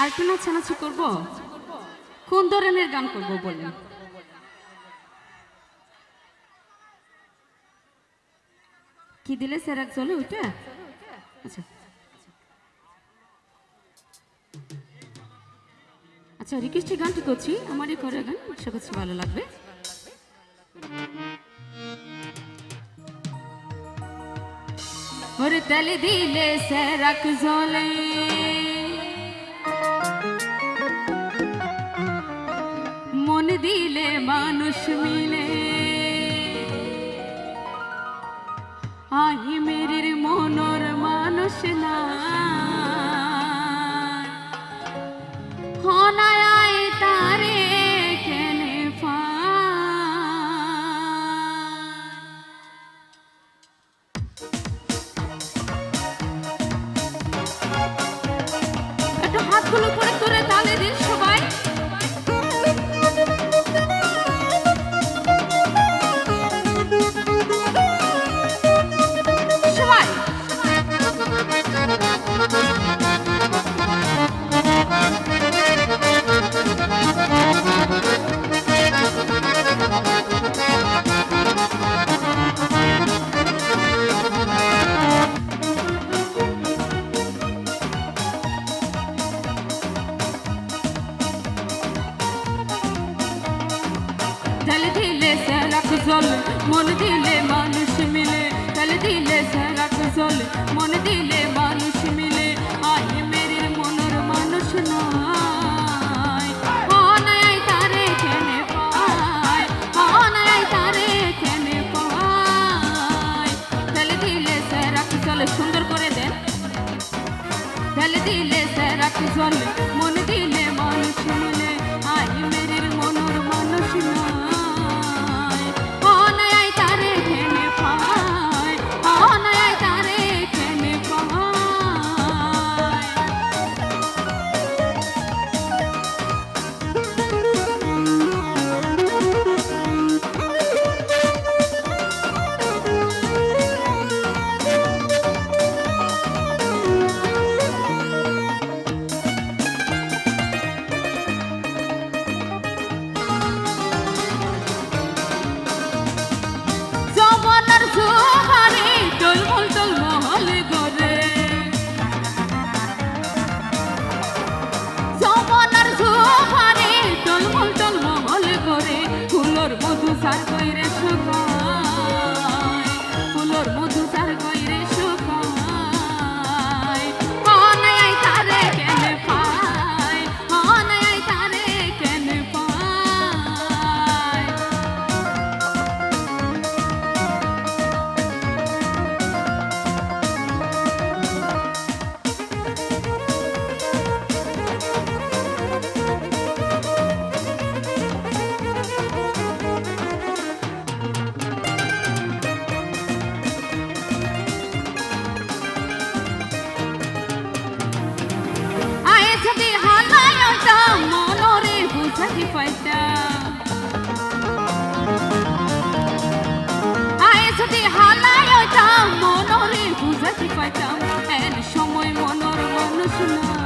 আর একটু নাচানাচি করব? কোন ধরনের গান করব বলেন? কি দিলে এক চলে ওইটা আচ্ছা। আচ্ছা রিকোয়েস্টের গানটি করছি। আমারই করে গান আশা করছি ভালো লাগবে। ওরে তেলে দিলে সেরাক জলে দিলে মানুষ মিলে। আহি মেরির তালে দিলে সেরাক জল মন দিলে মানুষ মিলে। তালে দিলে সেরাক জল মন দিলে মানুষ মিলে। আই মেরির মনের মানুষ নয়। অনায় তারে কেনে পায়, অনায় তারে কেনে পায়। তালে দিলে সেরাক জল সুন্দর করে দেন। ঢেলে দিলে সেরাক জল মন দিলে মানুষ মিলে। আই মেরির মনোর মানুষ নয়। barco iré. বুঝাতে পাইতাম এর সময় মনোর মন না